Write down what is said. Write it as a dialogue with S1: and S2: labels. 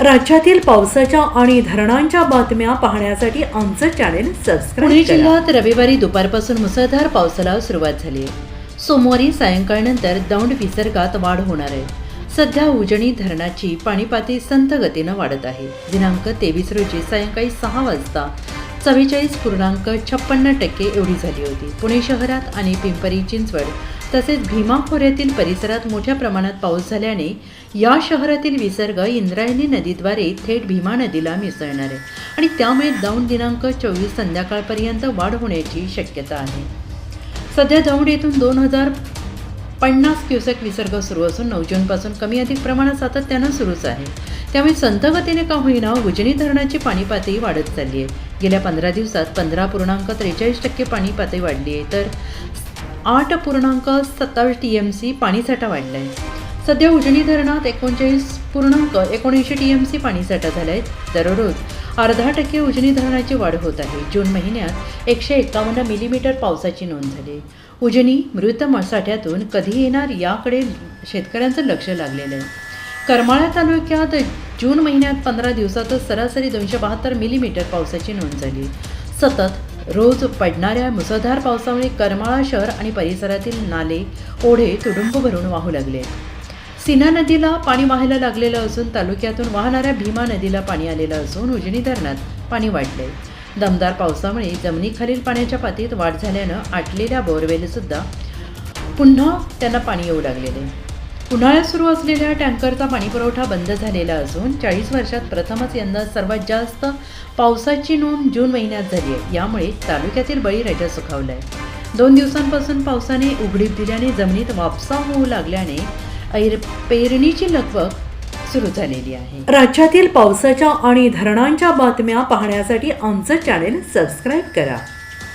S1: राज्यातील पावसाच्या आणि धरणांच्या बातम्या पाहण्यासाठी आमचं चॅनेल
S2: पुणे
S1: सबस्क्राईब करा.
S2: जिल्ह्यात रविवारी दुपारपासून मुसळधार पावसाला सुरुवात झाली. आहे सोमवारी सायंकाळनंतर दौंड विसर्गात वाढ होणार आहे. सध्या उजनी धरणाची पाणी पातळी संथ गतीनं वाढत आहे. दिनांक तेवीस रोजी सायंकाळी सहा वाजता चव्वेचाळीस पूर्णांक छप्पन्न टक्के एवढी झाली होती. पुणे शहरात आणि पिंपरी चिंचवड तसेच भीमा खोऱ्यातील परिसरात मोठ्या प्रमाणात पाऊस झाल्याने या शहरातील विसर्ग इंद्रायणी नदीद्वारे थेट भीमा नदीला मिसळणार आहे आणि त्यामुळे दौंड दिनांक चोवीस संध्याकाळपर्यंत वाढ होण्याची शक्यता आहे. सध्या दौंड येथून दोन हजार पन्नास क्युसेक विसर्ग सुरू असून नऊ जूनपासून कमी अधिक प्रमाणात सातत्यानं सुरूच आहे. त्यामुळे संथगतीने का होईना उजनी धरणाची पाणी पातळी वाढत चालली आहे. गेल्या पंधरा दिवसात पंधरा पूर्णांक त्रेचाळीस टक्के पाणी पातळी वाढली आहे. तर आठ पूर्णांक सत्तावीस टी एम सी पाणीसाठा वाढला आहे सध्या उजनी धरणात एकोणचाळीस पूर्णांक एकोणऐंशी टी एम सी पाणीसाठा झाला आहे दररोज अर्धा टक्के उजनी धरणाची वाढ होत आहे. जून महिन्यात एकशे एकावन्न मिलीमीटर पावसाची नोंद झाली. उजनी मृत साठ्यातून कधी येणार याकडे शेतकऱ्यांचं लक्ष लागलेलं आहे. करमाळा तालुक्यात जून महिन्यात पंधरा दिवसातच सरासरी दोनशे बहात्तर मिलीमीटर पावसाची नोंद झाली. सतत रोज पडणाऱ्या मुसळधार पावसामुळे करमाळा शहर आणि परिसरातील नाले ओढे तुडुंब भरून वाहू लागले. सीना नदीला पाणी वाहायला लागलेलं असून तालुक्यातून वाहणाऱ्या भीमा नदीला पाणी आलेलं असून उजनी धरणात पाणी वाढले. दमदार पावसामुळे जमिनीखालील पाण्याच्या पातळीत वाढ झाल्यानं आटलेल्या बोरवेलसुद्धा पुन्हा त्यांना पाणी येऊ लागलेले. उन्हाळ्यात सुरू असलेल्या टँकरचा पाणीपुरवठा बंद झालेला असून चाळीस वर्षात प्रथमच यंदा सर्वात जास्त पावसाची नोंद जून महिन्यात झाली आहे. यामुळे तालुक्यातील बळीराजा सुखावला आहे दोन दिवसांपासून पावसाने उघडीप दिल्याने जमिनीत वापसा होऊ लागल्याने ऐर पेरणीची लगबग सुरू झालेली आहे.
S1: राज्यातील पावसाच्या आणि धरणांच्या बातम्या पाहण्यासाठी आमचं चॅनेल सबस्क्राईब करा.